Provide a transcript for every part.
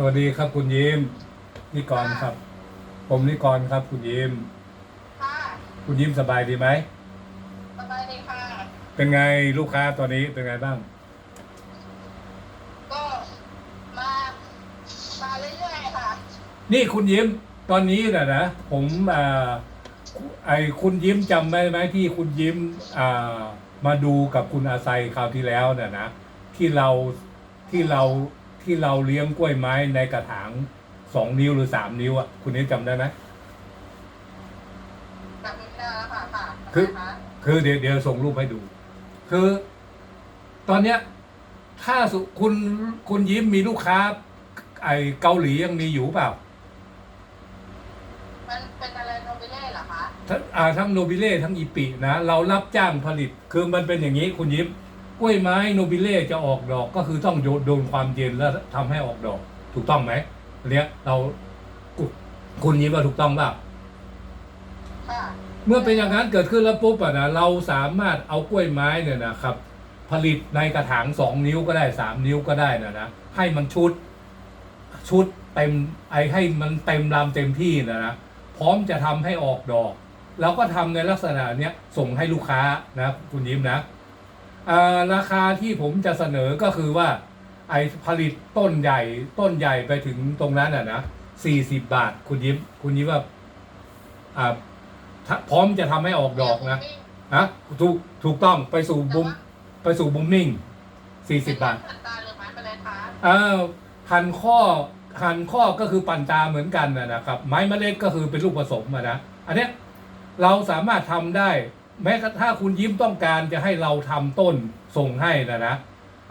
สวัสดีครับคุณยิ้มนิกรครับ ผมนิกรครับ คุณยิ้มค่ะคุณยิ้มสบายดีไหมสบายดีค่ะ เป็นไงลูกค้าตอนนี้เป็นไงบ้าง ก็มามาเรื่อยๆค่ะ นี่คุณยิ้มตอนนี้นะนะผมอ่าไอคุณยิ้มจำได้ไหมที่คุณยิ้มอ่ามาดูกับคุณอาไซคราวที่แล้วน่ะนะที่เราที่เรา ที่เราเลี้ยงกล้วยไม้ในกระถางสองนิ้วหรือสามนิ้วอะคุณยิ้มจำได้ไหมแบบนี้แล้วค่ะค่ะคือทำไมะคือเดี๋ยวเดี๋ยวส่งรูปให้ดู คือ ตอนเนี้ย ถ้าสุคุณคุณยิ้มมีลูกค้า ไอเกาหลียังมีอยู่เปล่า มันเป็นอะไรโนบิเล่เหรอคะทั้งอ่าทั้งโนบิเล่ทั้งอีปินะ เรารับจ้างผลิต คือมันเป็นอย่างนี้คุณยิ้ม กล้วยไม้โนบิเล่จะออกดอกก็คือต้องโดนโดนความเย็นแล้วทำให้ออกดอก ถูกต้องไหมอันเนี้ยเรากุคุณยิ้มว่าถูกต้องเปล่าค่ะเมื่อเป็นอย่างนั้นเกิดขึ้นแล้วปุ๊บอะนะเราสามารถเอากล้วยไม้เนี่ยนะครับ ผลิตในกระถางสองนิ้วก็ได้สามนิ้วก็ได้นะนะให้มันชุด ชุดเต็มไอให้มันเต็มลำเต็มที่นะนะพร้อมจะทำให้ออกดอกเราก็ทำในลักษณะเนี้ยส่งให้ลูกค้านะคุณยิ้มนะอ่า ราคาที่ผมจะเสนอก็คือว่า ไอผลิตต้นใหญ่ต้นใหญ่ไปถึงตรงนั้นอะนะสี่สิบบาทคุณยิ้มคุณยิ้มว่าอ่าถ้าพร้อมจะทำให้ออกดอกนะนะถูกถูกต้องไปสู่บุมไปสู่บุมมิ่งสี่สิบบาทเป็นตาหรือไม้ไปเลยคะเอ่อหันข้อหันข้อก็คือปั่นตาเหมือนกันนะนะครับ ไม้เมล็ดก็คือเป็นลูกผสมอะนะอันเนี้ยเราสามารถทำได้ แม้กระทั่งถ้าคุณยิ้มต้องการจะให้เราทำต้นส่งให้นะนะ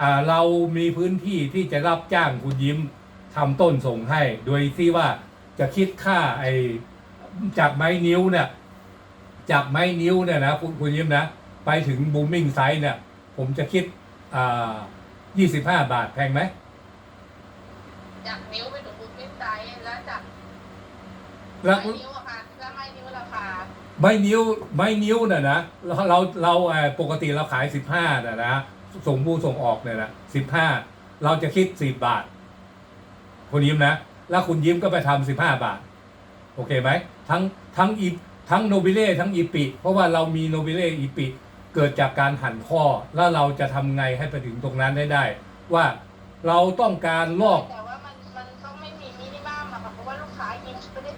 อ่าเรามีพื้นที่ที่จะรับจ้างคุณยิ้มทำต้นส่งให้ โดยที่ว่าจะคิดค่าไอจากไม้นิ้วเนี่ยจากไม้นิ้วเนี่ยนะคุณคุณยิ้มนะ ไปถึงบูมมิ่งไซส์เนี่ย ผมจะคิดอ่ายี่สิบห้าบาทแพงไหมจากนิ้วไปถึงบุฟเฟ่ไซส์แล้วจากแล้วไม้นิ้วอะค่ะแล้วไม้นิ้วราคา ไม้นิ้วไม้นิ้วน่ะนะเราเราเราปกติเราขายสิบห้าน่ะนะส่งผู้ส่งออกเนี่ยนะสิบห้าเราจะคิดสิบบาท คุณยิ้มนะ แล้วคุณยิ้มก็ไปทำสิบห้าบาท โอเคไหมทั้งทั้งอีทั้งโนบิเล่ทั้งอีปิ เพราะว่าเรามีโนบิเล่อีปิ เกิดจากการหั่นข้อ แล้วเราจะทำไงให้ไปถึงตรงนั้นได้ได้ ว่าเราต้องการลอก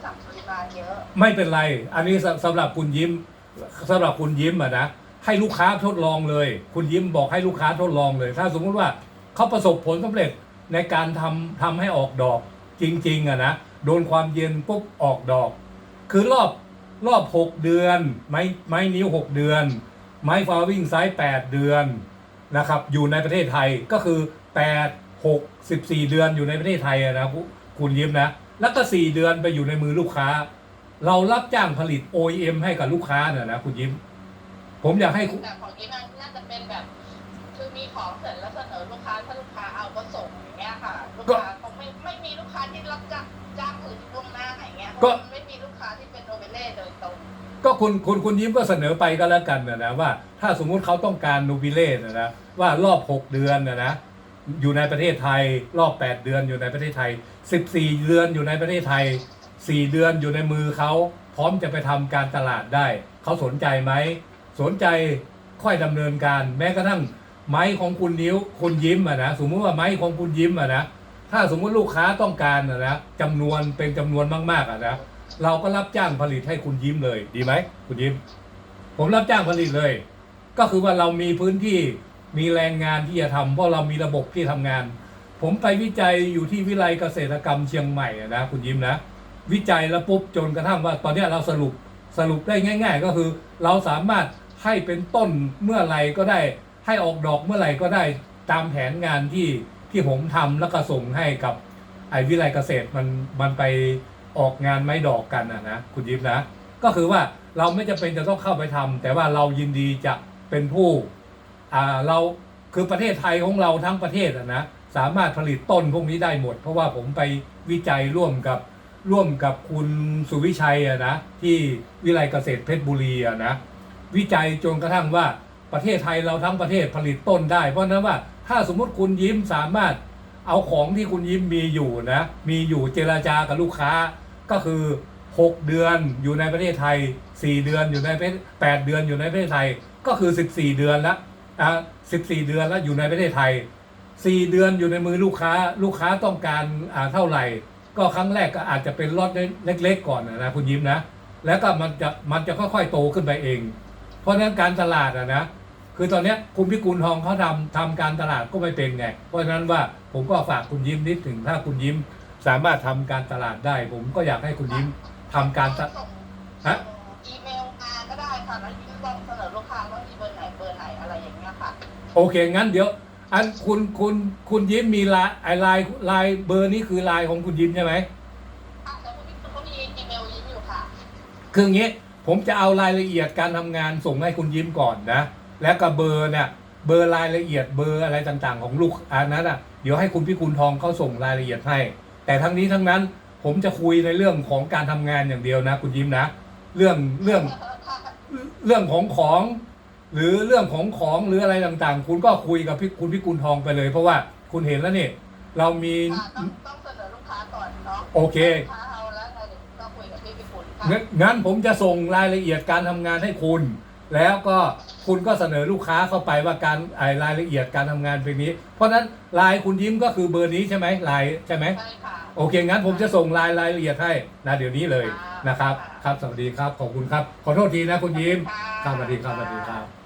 ยิ้มไม่ได้จับปริมาณเยอะไม่เป็นไร อันนี้สสำหรับคุณยิ้มสำหรับคุณยิ้มอะนะให้ลูกค้าทดลองเลย คุณยิ้มบอกให้ลูกค้าทดลองเลย ถ้าสมมุติว่าเขาประสบผลสำเร็จในการทำทำให้ออกดอกจริงๆอะนะโดนความเย็นปุ๊บออกดอก คือรอบรอบหกเดือน ไม้ไม้นิ้วหกเดือน ไม้ฟาวิ่งไซส์แปดเดือนนะครับอยู่ในประเทศไทยก็คือแปดหกสิบสี่เดือนอยู่ในประเทศไทยอะนะคุณยิ้มนะ แล้วก็สี่เดือนไปอยู่ในมือลูกค้า เรารับจ้างผลิต OEM ให้กับลูกค้าเนี่ยนะคุณยิ้ม ผมอยากให้คุณแต่ของยิ้มมันน่าจะเป็นแบบ คือมีของเสร็จแล้วเสนอลูกค้าถ้าลูกค้าเอาก็ส่งอย่างเงี้ยค่ะลูกค้าคงไม่ไม่มีลูกค้าที่รับจ้างจ้างอื่นล่วงหน้าอย่างเงี้ยเพราะมันไม่มีลูกค้าที่เป็นโนเบเล่โดยตรงก็คุณคุณคุณยิ้มก็เสนอไปก็แล้วกันนะนะว่า ถ้าสมมุติเขาต้องการนูบิเล่นะนะว่ารอบ6เดือนนะนะ อยู่ในประเทศไทย รอบ 8 เดือนอยู่ในประเทศไทย 14 เดือนอยู่ในประเทศไทย 4 เดือนอยู่ในมือเขาพร้อมจะไปทำการตลาดได้ เขาสนใจไหม สนใจค่อยดำเนินการแม้กระทั่งไม้ของคุณนิ้วคุณยิ้มอะนะสมมติว่าไม้ของคุณยิ้มอะนะถ้าสมมติลูกค้าต้องการอะนะจำนวนเป็นจำนวนมากๆอะนะเราก็รับจ้างผลิตให้คุณยิ้มเลย ดีไหมคุณยิ้ม ผมรับจ้างผลิตเลย ก็คือว่าเรามีพื้นที่ มีแรงงานที่จะทำเพราะเรามีระบบที่ทำงาน ผมไปวิจัยอยู่ที่วิไลเกษตรกรรมเชียงใหม่นะคุณยิ้มนะ วิจัยแล้วปุ๊บจนกระทั่งว่า ตอนนี้เราสรุปสรุปได้ง่าย ๆ ก็คือ เราสามารถให้เป็นต้นเมื่อไหร่ก็ได้ ให้ออกดอกเมื่อไหร่ก็ได้ตามแผนงานที่ที่ผมทำแล้วก็ส่งให้กับไอ้วิไลเกษตรมันมันไปออกงานไม้ดอกกันนะนะคุณยิบนะ ก็คือว่าเราไม่จำเป็นจะต้องเข้าไปทำแต่ว่าเรายินดีจะเป็นผู้ อ่าเราคือประเทศไทยของเราทั้งประเทศนะสามารถผลิตต้นพวกนี้ได้หมด เพราะว่าผมไปวิจัยร่วมกับร่วมกับคุณสุวิชัยอะนะที่วิไลเกษตรเพชรบุรีอะนะวิจัยจนกระทั่งว่าประเทศไทยเราทั้งประเทศผลิตต้นได้ เพราะนั้นว่าถ้าสมมติคุณยิ้มสามารถเอาของที่คุณยิ้มมีอยู่นะมีอยู่เจราจากับลูกค้าก็คือ 6 เดือนอยู่ในประเทศไทย 4 เดือนอยู่ในประเทศ8เดือนอยู่ในประเทศไทยก็คือ 14 เดือนละอะ14เดือนแล้วอยู่ในประเทศไทย4เดือนอยู่ในมือลูกค้า ลูกค้าต้องการอ่าเท่าไหร่ ก็ครั้งแรกก็อาจจะเป็นล็อตเล็ก ๆ ก่อนนะคุณยิ้มนะ แล้วก็มันจะมันจะค่อยๆโตขึ้นไปเอง เพราะฉะนั้นการตลาดอะนะคือตอนนี้คุณพิกุลทองเขาทำทำการตลาดก็ไม่เป็นไงเพราะฉะนั้นว่าผมก็ฝากคุณยิ้มนิดถึงถ้าคุณยิ้มสามารถทำการตลาดได้ ผมก็อยากให้คุณยิ้มทำการตส่งฮะอีเมลมาก็ได้ค่ะแล้ว โอเค งั้นเดี๋ยว อันคุณคุณคุณยิ้มมีไลน์ไอไลน์ไลน์เบอร์นี้คือไลน์ของคุณยิ้มใช่ไหมค่ะแต่คุณพี่คุณก็มีอีเมลยิ้มอยู่ค่ะ คืออย่างนี้ ผมจะเอารายละเอียดการทำงานส่งให้คุณยิ้มก่อนนะ แล้วก็เบอร์เนี่ย เบอร์รายละเอียดเบอร์อะไรต่างๆ ของลูกอันนั้นอะ เดี๋ยวให้คุณพิกุลทองเขาส่งรายละเอียดให้ แต่ทั้งนี้ทั้งนั้นผมจะคุยในเรื่องของการทำงานอย่างเดียวนะ คุณยิ้มนะ เรื่องเรื่อง เรื่องของของ หรือเรื่องของของหรืออะไรต่างๆ คุณก็คุยกับพี่คุณพิกุลทองไปเลย เพราะว่าคุณเห็นแล้วนี่เรามีค่ะต้องต้องเสนอลูกค้าก่อนเนาะโอเค ลูกค้าเอาแล้วไงเดี๋ยวก็คุยกับพี่พิกุลค่ะงั้นงั้นผมจะส่งรายละเอียดการทำงานให้คุณ แล้วก็คุณก็เสนอลูกค้าเข้าไปว่าการไอรายละเอียดการทำงานเป็นนี้ เพราะฉะนั้นไลน์คุณยิ้มก็คือเบอร์นี้ใช่ไหมไลน์ใช่ไหมใช่ค่ะ โอเค งั้นผมจะส่งรายรายละเอียดให้นะเดี๋ยวนี้เลยค่ะนะครับค่ะครับสวัสดีครับขอบคุณครับ ขอโทษทีนะคุณยิ้มค่ะครับสวัสดีครับสวัสดีครับ